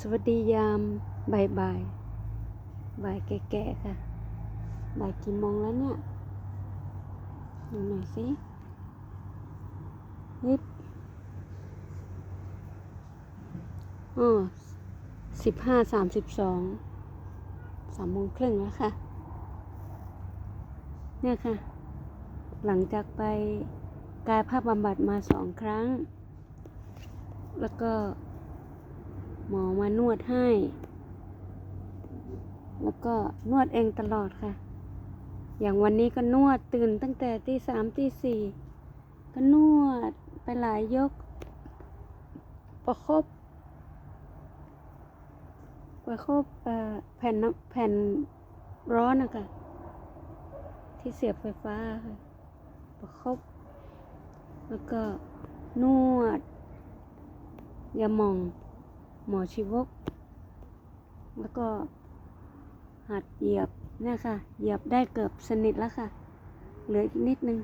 สวัสดียามบ่ายบ่ายบ่ายแก่ๆค่ะบ่ายกี่โมงแล้วเนี่ยดูหน่อยสินิบอ๋อสิบห้าสามสิบสองสามโมงครึ่งแล้วค่ะ เนี่ยค่ะ หลังจากไปกายภาพบำบัดมาสองครั้ง แล้วก็ หมอมานวดให้ แล้วก็นวดเองตลอดค่ะ อย่างวันนี้ก็นวดตื่นตั้งแต่ตีสามตีสี่ก็นวดไปหลายยก ประคบประคบแผ่นแผ่นร้อนนะคะที่เสียบไฟฟ้าค่ะประคบแล้วก็นวดยามอง หมอชีวก แล้วก็หัดเหยียบเนี่ยค่ะ เหยียบได้เกือบสนิทแล้วค่ะ เหลืออีกนิดนึง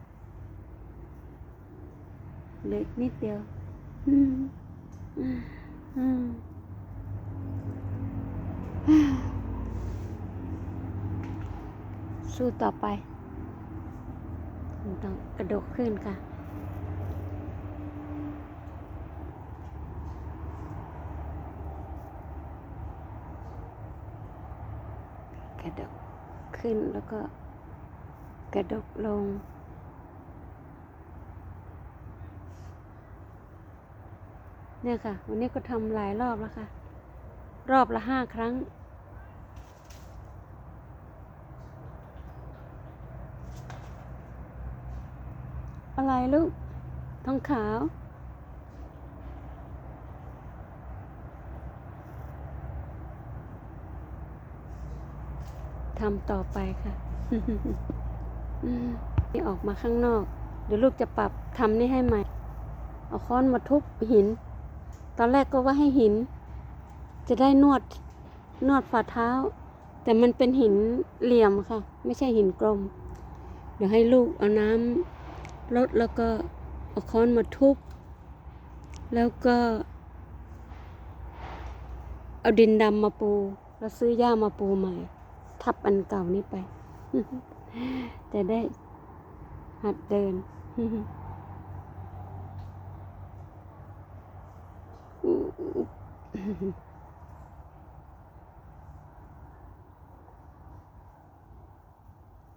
เหลืออีกนิดเดียวสู้ต่อไป ต้องกระโดดขึ้นค่ะ กระดกขึ้นแล้วก็กระดกลง เนี่ยค่ะ วันนี้ก็ทำหลายรอบแล้วค่ะ รอบละห้าครั้ง อะไรลูกทองขาว ทำต่อไปค่ะนี่ออกมาข้างนอก เดี๋ยวลูกจะปรับทำนี่ให้ใหม่ เอาค้อนมาทุบหิน ตอนแรกก็ว่าให้หิน จะได้นวดนวดฝ่าเท้า แต่มันเป็นหินเหลี่ยมค่ะ ไม่ใช่หินกลม เดี๋ยวให้ลูกเอาน้ำลดแล้วก็เอาค้อนมาทุบ แล้วก็ เอาดินดำมาปู แล้วซื้อหญ้ามาปูใหม่ ทับอันเก่านี้ไป จะได้หัดเดิน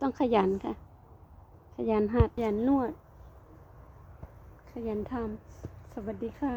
ต้องขยันค่ะ ขยันหัดขยันนวด ขยันทำ สวัสดีค่ะ